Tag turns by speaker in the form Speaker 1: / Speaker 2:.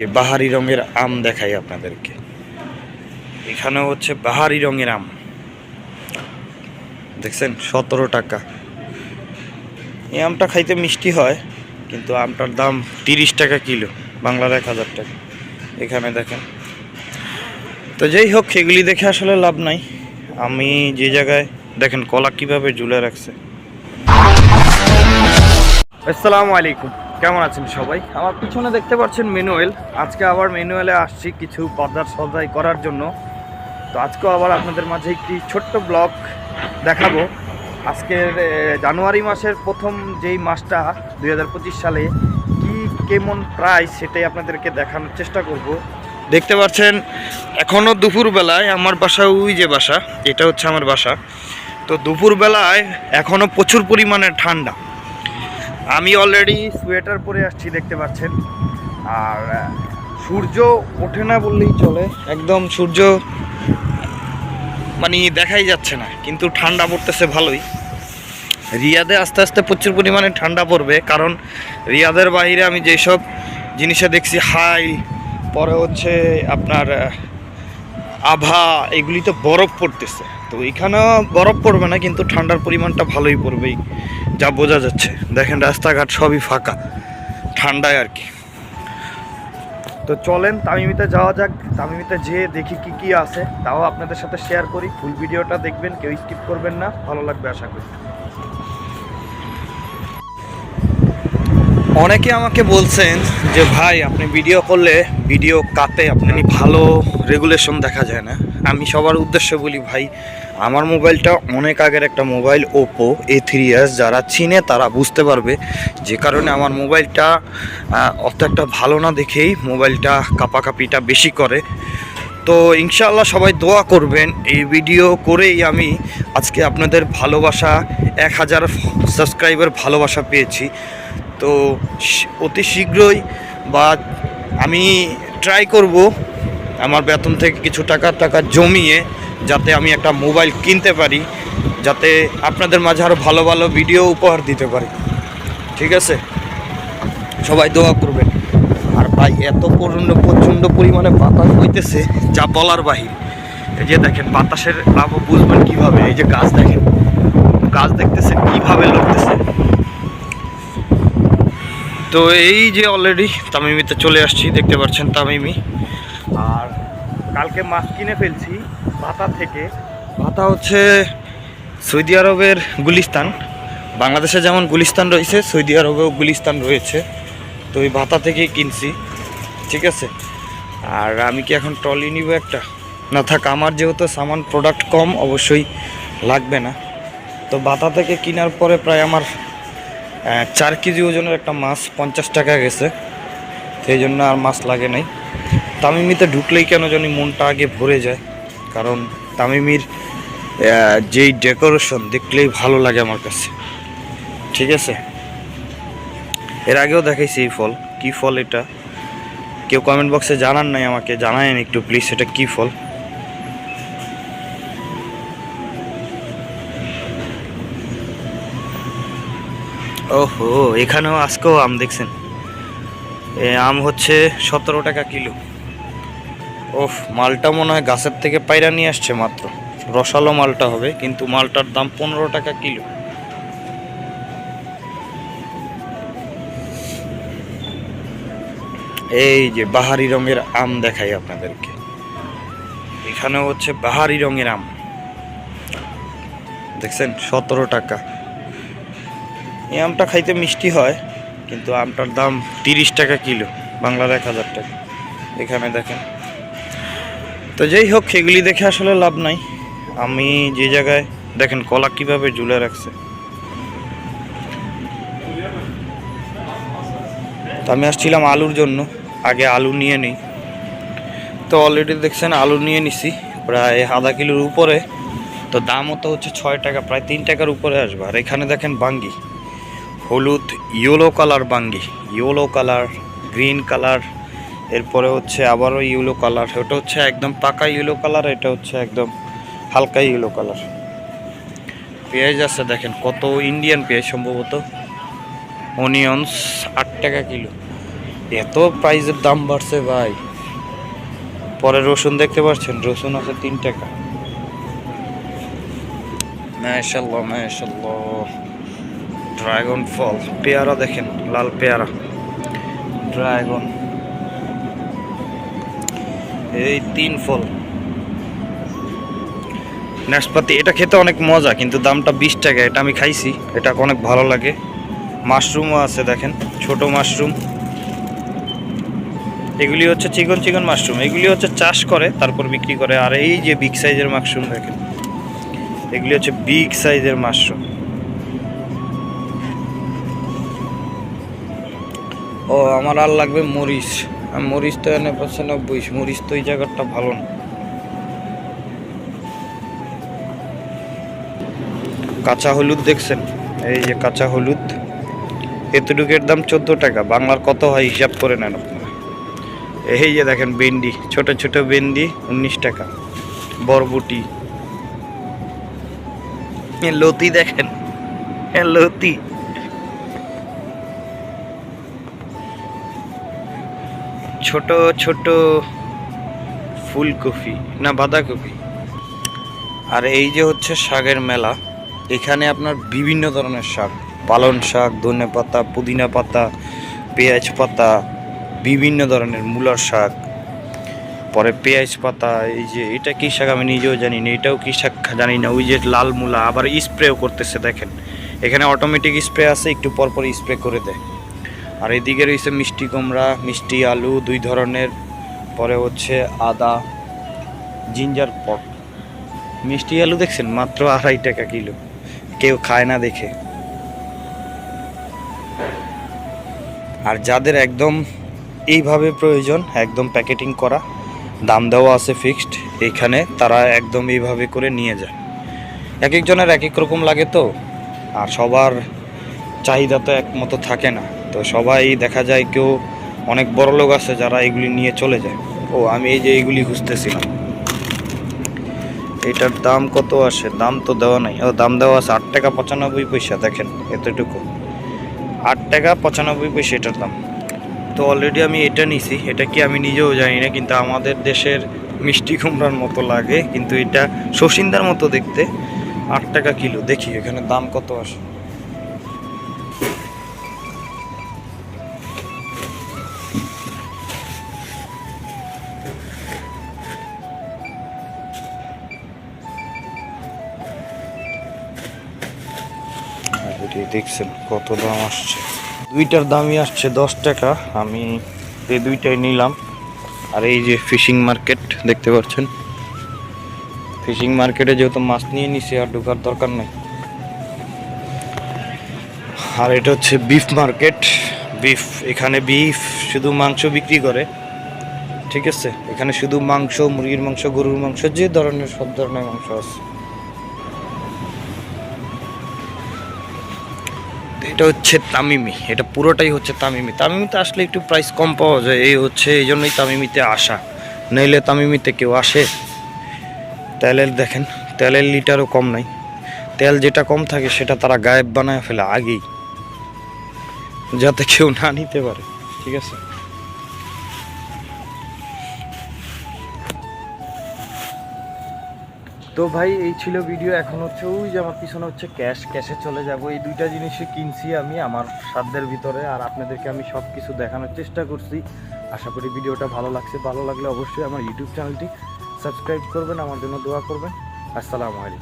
Speaker 1: যে বাহারি রঙের আম দেখাই আপনাদেরকে। এখানে হচ্ছে বাহারি রঙের আম। দেখছেন? সতেরো টাকা। এই আমটা খাইতে মিষ্টি হয়, কিন্তু আমটার দাম তিরিশ টাকা কিলো, বাংলার এক হাজার টাকা। এখানে দেখেন। তো যাই হোক, এগুলি দেখে আসলে লাভ নাই। আমি যে জায়গায়, দেখেন কলা কীভাবে ঝুলে রাখছে। আসসালামু আলাইকুম। কেমন আছেন সবাই? আমার পিছনে দেখতে পাচ্ছেন মেনুয়েল আজকে আবার মেনুয়েলে আসছি কিছু বাজার সদাই করার জন্য। তো আজকেও আবার আপনাদের মাঝে একটি ছোট্ট ব্লগ দেখাবো। আজকের জানুয়ারি মাসের প্রথম যেই মাসটা দু হাজার পঁচিশ সালে কি কেমন প্রাইস সেটাই আপনাদেরকে দেখানোর চেষ্টা করব। দেখতে পাচ্ছেন এখনও দুপুরবেলায় আমার বাসা, ওই যে বাসা, এটা হচ্ছে আমার বাসা। তো দুপুরবেলায় এখনও প্রচুর পরিমাণে ঠান্ডা। আমি অলরেডি সোয়েটার পরে আসছি, দেখতে পাচ্ছেন। আর সূর্য ওঠে না বললেই চলে। একদম সূর্য মানে দেখাই যাচ্ছে না, কিন্তু ঠান্ডা পড়তেছে ভালোই। রিয়াদে আস্তে আস্তে প্রচুর পরিমাণে ঠান্ডা পড়বে, কারণ রিয়াদের বাইরে আমি যেসব জিনিসে দেখছি, হাই, পরে হচ্ছে আপনার আভা, এগুলি তো বরফ পড়তেছে। তো এখানেও বরফ পড়বে না, কিন্তু ঠান্ডার পরিমাণটা ভালোই পড়বেই। যা বোঝা যাচ্ছে। দেখেন রাস্তাঘাট সবই ফাঁকা, ঠান্ডায় আর কি। তো চলেন তামিমিতে যাওয়া যাক, তামিমিতে যেয়ে দেখি কি কি আছে। তাও আপনাদের সাথে শেয়ার করি ফুল ভিডিওটা দেখবেন, কেউ স্কিপ করবেন না, ভালো লাগবে আশা করি। অনেকে আমাকে বলছেন যে, ভাই, আপনি ভিডিও করলে ভিডিও কাতে আপনি ভালো রেগুলেশন দেখা যায় না। আমি সবার উদ্দেশ্যে বলি, ভাই আমার মোবাইলটা অনেক আগের একটা mobile Oppo A three S যারা চিনে তারা বুঝতে পারবে যে কারণে আমার মোবাইলটা অত একটা ভালো না দেখেই মোবাইলটা কাপাকাপিটা বেশি করে। তো ইনশাআল্লাহ সবাই দোয়া করবেন, এই ভিডিও করেই আমি আজকে আপনাদের ভালোবাসা, এক হাজার সাবস্ক্রাইবার ভালোবাসা পেয়েছি। তো অতি শীঘ্রই বা আমি ট্রাই করব আমার বেতন থেকে কিছু টাকা টাকা জমিয়ে যাতে আমি একটা মোবাইল কিনতে পারি, যাতে আপনাদের মাঝে আরও ভালো ভালো ভিডিও উপহার দিতে পারি। ঠিক আছে? সবাই দোয়া করবেন। আর ভাই, এত প্রচণ্ড প্রচণ্ড পরিমাণে বাতাস হইতেছে, যা বলার বাহির। এই যে দেখেন, বাতাসের লাভ বুঝবেন কীভাবে? এই যে গাছ দেখেন, গাছ দেখতেছে, কীভাবে লড়তেছে। তো এই যে অলরেডি তামিমিতে চলে আসছি, দেখতে পাচ্ছেন তামিমি। কালকে মাছ কিনে ফেলছি ভাতা থেকে। ভাতা হচ্ছে সৌদি আরবের গুলিস্তান। বাংলাদেশে যেমন গুলিস্তান রয়েছে, সৌদি আরবেও গুলিস্তান রয়েছে। তো ওই ভাতা থেকেই কিনছি, ঠিক আছে? আর আমি কি এখন ট্রলি নিব একটা? না থাক, আমার যেহেতু সামান প্রোডাক্ট কম, অবশ্যই লাগবে না। তো বাতা থেকে কেনার পরে প্রায় আমার চার কেজি ওজনের একটা মাছ পঞ্চাশ টাকা গেছে। সেই জন্য আর মাছ লাগে নাই। তামিমিতে ঢুকলেই কেন জানি মনটা আগে ভরে যায়। কারণ তামিমির যেই ডেকোরেশন দেখলেই ভালো লাগে আমার কাছে। ঠিক আছে? এর আগেও দেখাইছি এই ফল। কি ফল এটা? কেউ কমেন্ট বক্সে জানান নাই আমাকে, জানায়েন একটু প্লিজ এটা কি ফল? ওহো, এখানেও আজকেও আম দেখছেন? আম হচ্ছে সতেরো টাকা কিলো। ওফ, মালটা মনে হয় গাছের থেকে পায়রা নিয়ে আসছে মাত্র। রসালো মালটা হবে, কিন্তু মালটার দাম পনেরো টাকা কিলো। এই যে বাহারি রঙের আম দেখাই আপনাদেরকে। এখানে হচ্ছে বাহারি রঙের আম। দেখছেন? সতেরো টাকা। এই আমটা খাইতে মিষ্টি হয়। কিন্তু আমটার দাম তিরিশ টাকা কিলো, বাংলার এক হাজার টাকা। এখানে দেখেন। তো যাই হোক, এগুলি দেখে আসলে লাভ নাই। আমি যে জায়গায়, দেখেন কলা কীভাবে ঝুলে রাখছে। তো আমি আসছিলাম আলুর জন্য। আগে আলু নিয়ে নিই। তো অলরেডি দেখছেন, আলু নিয়ে নিছি। প্রায় আধা কিলোর উপরে। তো দামও তো হচ্ছে ছয় টাকা, প্রায় তিন টাকার উপরে আসবে। আর এখানে দেখেন বাঙ্গি। হলুদ, ইয়েলো কালার বাঙ্গি, ইয়েলো কালার, গ্রিন কালার, এরপরে হচ্ছে আবারও ইয়েলো কালার। ওটা হচ্ছে একদম পাকা ইয়েলো কালার, এটা হচ্ছে একদম হালকা ইয়েলো কালার। পেঁয়াজ আছে দেখেন, কত ইন্ডিয়ান পেঁয়াজ সম্ভবত। অনিয়ন্স আট টাকা কিলো। এত প্রাইসের দাম বাড়ছে ভাই। পরে রসুন দেখতে পাচ্ছেন, রসুন আছে তিন টাকা। মাশাল্লাহ মাশাল্লাহ ড্রাগন ফল, পেয়ারা দেখেন, লাল পেয়ারা। ড্রাগন। এই তিন ফল। নাশপাতি, এটা খেতে অনেক মজা, কিন্তু দামটা বিশ টাকা, এটা আমি খাইছি, এটা অনেক ভালো লাগে। মাশরুমও আছে, দেখেন, ছোট মাশরুম। এগুলি হচ্ছে চিকন চিকন মাশরুম, এগুলি হচ্ছে চাষ করে, তারপর বিক্রি করে। আর এই যে বিগ সাইজের মাশরুম দেখেন, এগুলি হচ্ছে বিগ সাইজের মাশরুম। ও, আমার আর লাগবে মরিচ। মরিচ তো এনে পাচ্ছে না নব্বই, মরিচ তো এই জায়গাটা ভালো না। কাঁচা হলুদ দেখছেন? এই যে কাঁচা হলুদ। এতটুকের দাম চোদ্দ টাকা, বাংলার কত হয় হিসাব করে নেন আপনারা। এই যে দেখেন ভেন্ডি, ছোট ছোট ভেন্ডি, উনিশ টাকা। বরবটি। লতি দেখেন, এ লতি। ছোট ছোট ফুলকপি, না বাঁধাকপি। আর এই যে হচ্ছে শাকের মেলা, এখানে আপনার বিভিন্ন ধরনের শাক। পালন শাক, ধনে পাতা, পুদিনা পাতা, পেঁয়াজ পাতা, বিভিন্ন ধরনের মূলার শাক। পরে পেঁয়াজ পাতা, এই যে এটা কী শাক আমি নিজেও জানি না এটাও কী শাক জানি না। ওই যে লাল মূলা, আবার স্প্রেও করতেছে, দেখেন। এখানে অটোমেটিক স্প্রে আছে, একটু পরপর স্প্রে করে দেয়। আর এদিকে রয়েছে মিষ্টি কুমড়া, মিষ্টি আলু, দুই ধরনের। পরে হচ্ছে আদা, জিঞ্জার পট। মিষ্টি আলু দেখছেন? মাত্র আড়াই টাকা কিলো। কেউ খায় না দেখে। আর যাদের একদম এইভাবে প্রয়োজন, একদম প্যাকেটিং করা, দাম দেওয়া আছে ফিক্সড এইখানে তারা একদম এইভাবে করে নিয়ে যায়। এক একজনের এক এক রকম লাগে তো। আর সবার চাহিদা তো এক মতো থাকে না। তো সবাই দেখা যায় কেউ অনেক বড় লোক আছে যারা এগুলি নিয়ে চলে যায়। ও, আমি এই যে এইগুলি খুঁজতেছিলাম। এটার দাম কত আসে দাম তো দেওয়া নাই। ও, দাম দেওয়া আছে আট টাকা পঁচানব্বই পয়সা, দেখেন এতটুকু। আট টাকা পঁচানব্বই পয়সা এটার দাম। তো অলরেডি আমি এটা নিছি। এটা কি আমি নিজেও জানি না, কিন্তু আমাদের দেশের মিষ্টি কুমড়ার মতো লাগে। কিন্তু এটা শশিন্দার মতো দেখতে। আট টাকা কিলো, দেখি এখানে দাম কত আসে দেখছেন কত দাম আসছে। দুইটার দামই আসছে দশ টাকা। আমি এই দুইটাই নিলাম। আর এই যে ফিশিং মার্কেট, দেখতে পাচ্ছেন? ফিশিং মার্কেটে যেহেতু মাছ নিয়ে নিছি, আর ঢোকার দরকার নেই। আর এটা হচ্ছে বিফ মার্কেট। বিফ, এখানে বিফ শুধু মাংস বিক্রি করে, ঠিক আছে? এখানে শুধু মাংস, মুরগির মাংস, গরুর মাংস, যে ধরনের, সব ধরনের মাংস আছে। এটা হচ্ছে তামিমি, এটা পুরোটাই হচ্ছে তামিমি। তামিমিতে আসলে একটু প্রাইস কম পাওয়া যায়, এই হচ্ছে, এই জন্যই তামিমিতে আসা। নইলে তামিমিতে কেউ আসে? তেলের দেখেন, তেলের লিটারও কম নাই। তেল যেটা কম থাকে সেটা তারা গায়েব বানায় ফেলে আগেই। যাতে কেউ না নিতে পারে, ঠিক আছে? তো ভাই, এই ছিল ভিডিও এখন হচ্ছে ওই যে আমার পিছনে হচ্ছে ক্যাশ ক্যাশে চলে যাব। এই দুইটা জিনিসই কিনছি আমি আমার সাধ্যের ভিতরে আর আপনাদেরকে আমি সব কিছু দেখানোর চেষ্টা করছি। আশা করি ভিডিওটা ভালো লাগছে। ভালো লাগলে অবশ্যই আমার ইউটিউব চ্যানেলটি সাবস্ক্রাইব করবেন, আমার জন্য দোয়া করবেন। আসসালামু আলাইকুম।